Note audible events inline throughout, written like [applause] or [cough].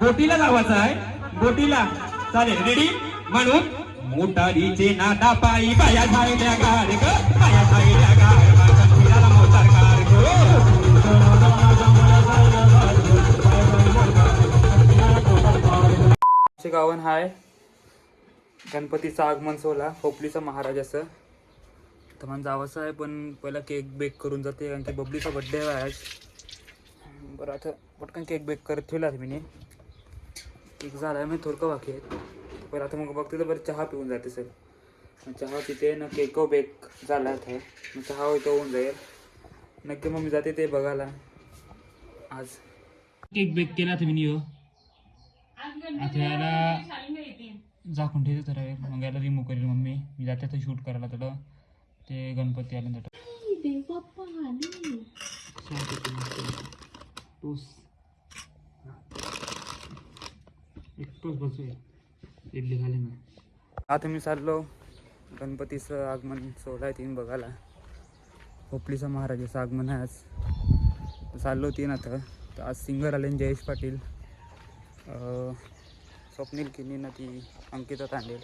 बोटीला जावाचं आहे. बोटीला. चालेल रेडी म्हणून मोटारीचे नादा पायी पाया झालेल्या गार ग बाया झायल्या गार मोटार कार गावन हाय. गणपतीचं आगमन सोहळा होपलीचा महाराज असं तर मला जावंसं आहे पण पहिला केक बेक करून जाते कारण की बबलीचा बड्डे आहे बरं आता पटकन केक बेक करत ठेवला मी केक झाला आहे मी थोडकं बाकी आहे पहिला आता मग बघते तर बरं चहा पिऊन जाते सर चहा पिते ना केक बेक झाला आहे मग चहा होईल होऊन जाईल. नक्की मग मी जाते ते बघायला. आज. केक बेक केला तुम्ही हो आता याला झाकून ठेवते तर आहे. मग याला रिमूव्ह करेल मम्मी. मी जाते तर शूट करायला थोडं ते गणपती आले तर टोस एक टोस बसूया इडली खाली आता मी चाललो गणपतीचं आगमन सोहळा आहे तीन बघायला. खोपलीचा महाराजाचं आगमन आहे आज. चाललो तीन आता. तर आज सिंगर आले जयेश पाटील. स्वप्नील किनी ना ती अंकिता तांडेल.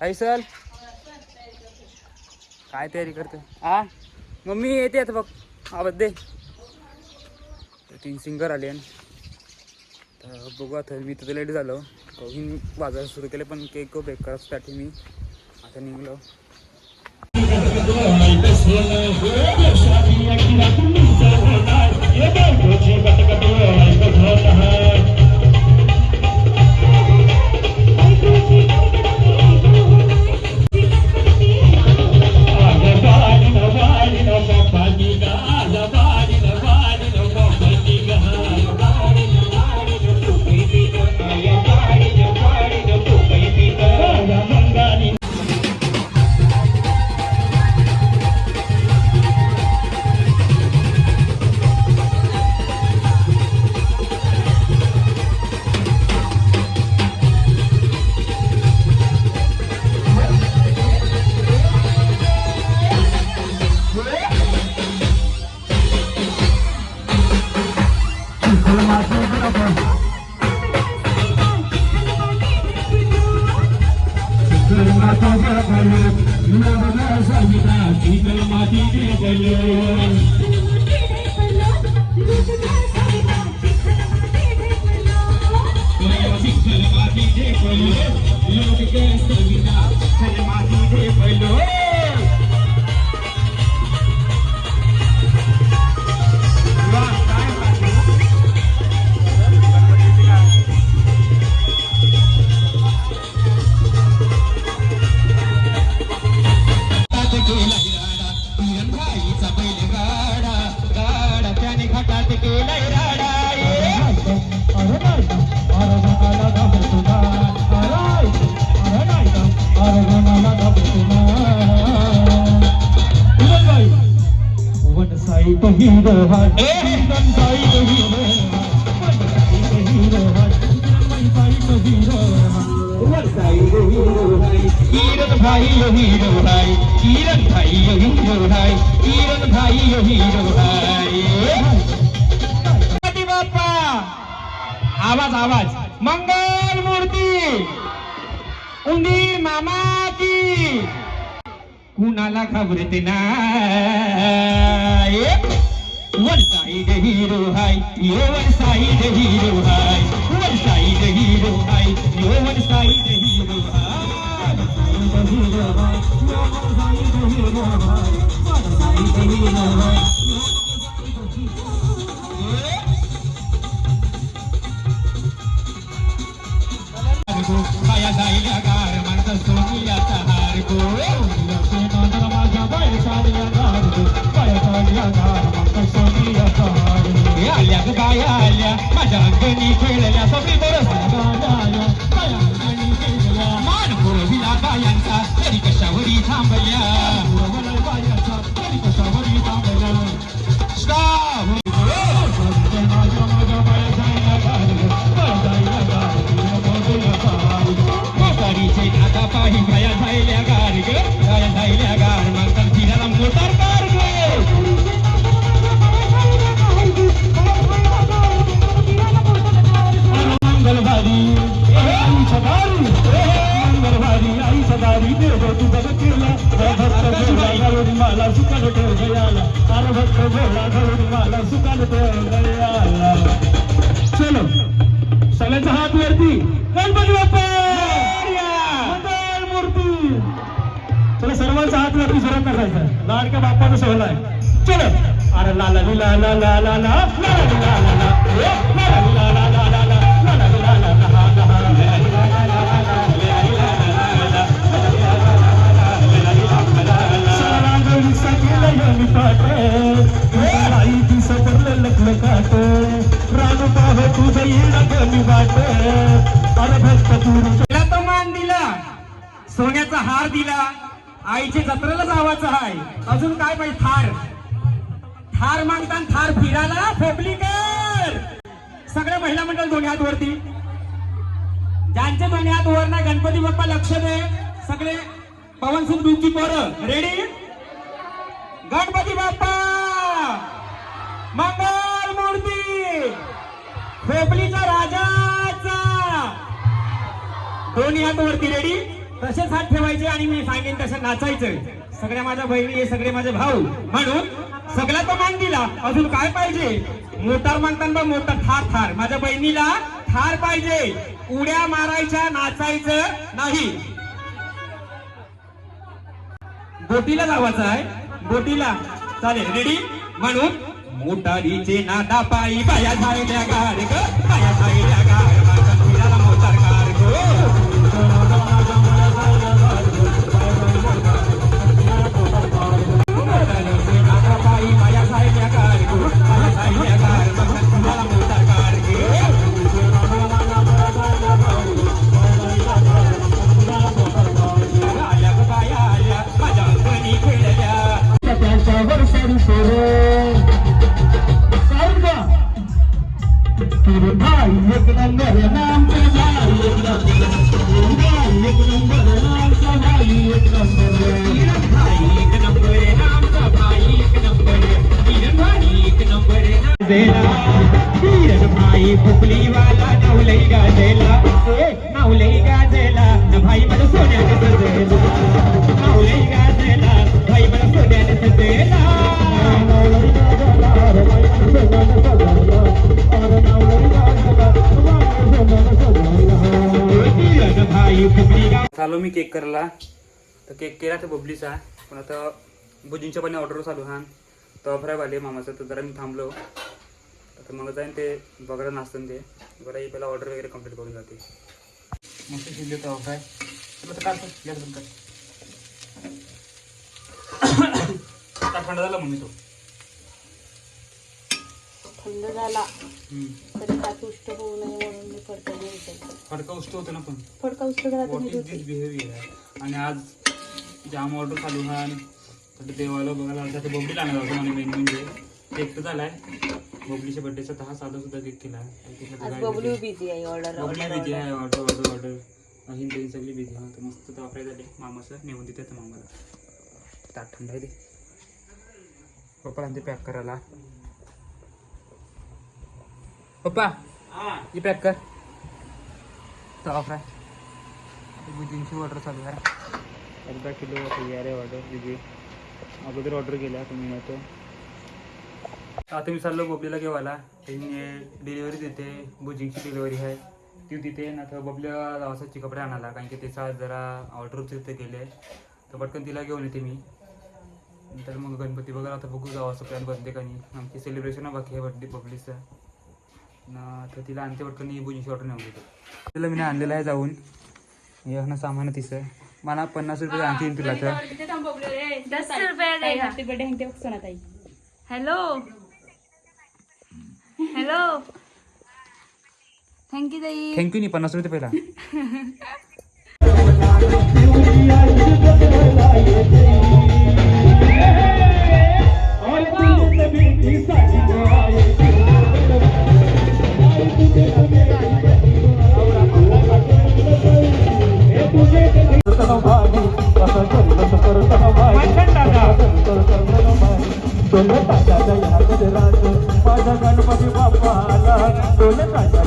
आई सर काय तयारी करते? हा मम्मी येते आता बघ. आवाज दे. तर तीन सिंगर आले तर बघू आता मी तर लेट झालो. मी बाजार सुरू केले पण केक बेक करायसाठी मी आता निघलो. किरण भाई यो हीरो भाई किरण भाई यो हीरो भाई किरण भाई यो हीरो भाई गणपती बाप्पा आवाज आवाज मंगल मूर्ती उंदीर मामाची कुणाला घाबरते ना One side the hero high, your one side hero high. One side the hero high, your one side hero high. One side hero high, The one side hero high. One side hero high. Kaya dahil agar man sa sumiya sa harbo. ग बाया आल्या माझ्या अंगणी खेळल्या सगळी बरोबर बाया अंगणी खेळल्या मान पुरविला बायांचा तरी कशावरी थांबल्या? सगळ्यांचा हात वरती गणपती बाप्पा मूर्ती चला सर्वांचा हात वरती सुरुवात करायचा लाडक्या बाप्पाचा सोहळा आहे चलो अरे ला ला ला ला ला ला ला ला ला ला ला ला ला ला ला ला ला ला मान दिला. सोन्याचा हार दिला. आईचे जत्रेला जावाचं आहे अजून काय पाहिजे? थार. थार मागताना थार फिरायला फेबली कर. सगळ्या महिला मंडळ दोन्ही हात वरती. ज्यांचे दोन्ही हात वर नाही गणपती बाप्पा लक्ष दे. सगळे पवन सिंग दूधची पोरं. रेडी गणपती बाप्पा! मंगल मूर्ती! फेबलीचा दोन्ही हात वरती रेडी तसेच हात ठेवायचे आणि मी सांगेन तसं नाचायचं सगळ्या माझ्या बहिणी हे सगळे माझे भाऊ म्हणून सगळ्या तो मान दिला. अजून काय पाहिजे? मोटार मागताना बा मोटार थार थार. माझ्या बहिणीला थार पाहिजे. उड्या मारायच्या नाचायचं नाही. बोटीला जावायचं आहे. बोटीला. चालेल रेडी म्हणून मोटारीचे नादा पायी पाया झालेल्या गाड ग बाया झायल्या गाड साहित्यकार गुरु साहित्यकार मला मोठा आलो मी केक करायला. तर केक केला तर बबलीचा पण आता भुजींच्या पण ऑर्डर चालू हा. तो फ्राय आले मामाचं तर जरा मी थांबलो. आता मग जाईन ते बघायला नाचतं ते. बरं ही पहिला ऑर्डर वगैरे कंप्लीट करून जाते. मस्त शिजले तो फ्राय तुला थंड झाला मम्मी तो. थंड झाला. तरी त्यात उष्ट होऊ नये म्हणून मी फडका फडका उष्ट होतो ना पण. फडका उष्ट झाला बिहेवियर आणि आज जाम ऑर्डर चालू आहे आणि तर देवाला बघायला आलता ते बबलीला आणला होता आणि मेन म्हणजे. तर झालाय. बबलीच्या बर्थडेचा तर हा साधा सुद्धा केक केला आज बबलू बिझी आहे ऑर्डर बबली बिझी आहे ऑर्डर ऑर्डर ऑर्डर ही तरी सगळी बिझी तर मस्त तर आपल्या झाले मामाचं नेऊन देते तर मामाला. ताट थंड आहे ते. पप्पा ते पॅक करायला. पप्पा ही. पॅक कर तवा फ्राय बुजींची ऑर्डर चालू आहे अर्धा किलो तयार आहे ऑर्डर दिदी अगोदर ऑर्डर केल्या तुम्ही येतो आता मी चाललो बबलीला घेवायला. त्यांनी डिलिव्हरी देते बुजिंगची डिलिव्हरी आहे. ती तिथे ना तर बबल्या गावासाठी कपडे आणायला कारण की त्याचा जरा ऑर्डर तिथे गेले. तर पटकन तिला घेऊन येते मी. नंतर मग गणपती बघा आता बघू गावाचं प्लॅन बनते का नाही. आमची सेलिब्रेशन बाकी आहे बर्थडे बबलीचं. तर तिला आणते वाटतं बुजी शॉर्ट नाही तिला मी आणलेलं आहे जाऊन. येणं सामान तिचं. मला पन्नास रुपये आणखी तुला तर. हॅलो. हॅलो. थँक्यू ताई. थँक्यू नी पन्नास रुपये पहिला. शंकराच्या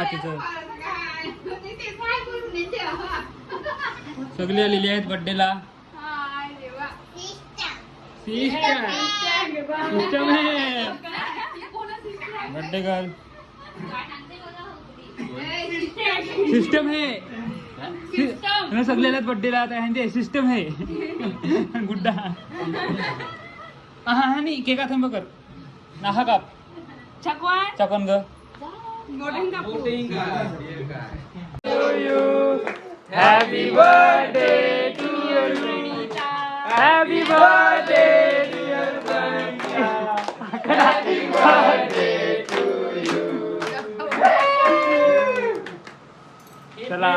मातीचं सगळे आलेली आहेत बर्थडेला बर्थडे गर्ल. सिस्टम है. सि- सगळे आल्यात बर्थडेला आता ह्यांचे सिस्टम है. गुड्डा. हा हा नाही केक थांब कर. नाहा काप चकवान चाकन ग. Happy birthday to you. Happy birthday dear Banka. Happy birthday to you. चला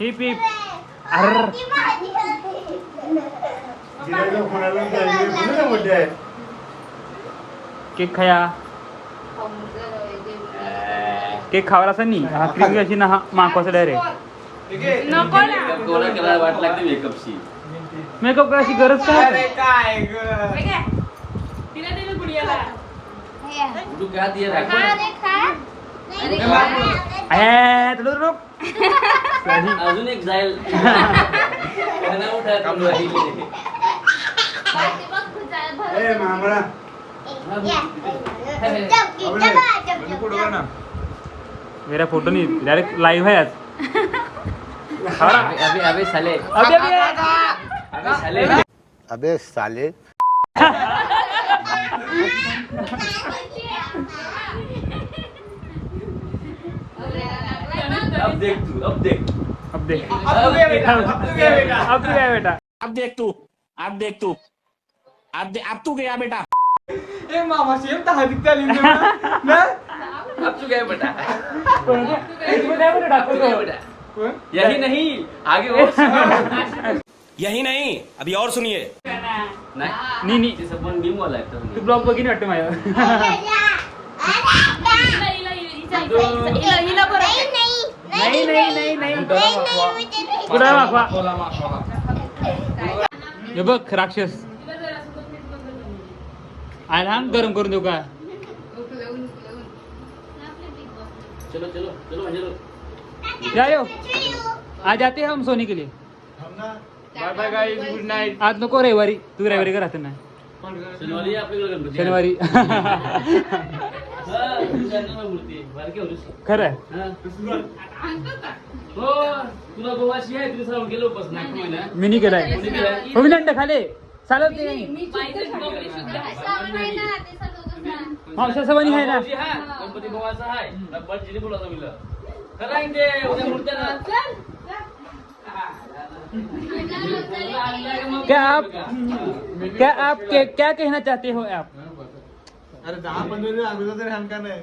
हिप हिप अर्र केक खाया केक खावाला असं नाही. हा क्रीम अशी ना हा माकवाचा डायरेक्ट नको ना. कोणा करायला वाट लागते मेकअपची मेकअप करायची गरज काय हे घे. तिला दिलं गुडियाला. तू क्या दिया राखो आहे, तुला रोक. अजून एक जाईल. त्यांना उठा कमलो मेरा फोटो नहीं डायरेक्ट लाइव है आज। अबे अबे अबे साले। अबे अबे अबे साले। अबे साले। अब देख तू अब देख। अब देख। अब देख अब तू गया बेटा? अब देख तू अब देख तू। अब दे, अब तू गया बेटा? अब तू गया बेटा बेटा तू गया बेटा. यही नहीं आगे और [laughs] यही नहीं अभी और सुनिए। नाही नहीं नहीं ते वाला आहे तू ब्लॉग बघिन वाटतं माझ्या नाही नाही नाही नाही कुठं हे बघ राक्षस. आला हा गरम करून देऊ का? चलो चलो चलो चलो। जाओ आज जाते हैं हम सोने के लिए। Bye bye guys good night आज नको रविवारी तू रविवारी [laughs] का राहते ना शनिवारी. शनिवारी। हा. खरं आहे. हा. हो तुला गोवाशी आहे तुला सांगून गेलो बस नागपूर महिना मी नाही केलाय? हो दंड खाले. चालत ते नाही. मावशा सवानी आहे ना? गणपती गोवाचा आहे रब्बल जिने बोलावलं मिलं. खरं आहे ते उद्या मूर्त्या ना. क्या आप क्या आप क्या कहना चाहते हो आप? अरे दहा पंधरा हम अगोदर हमका नाही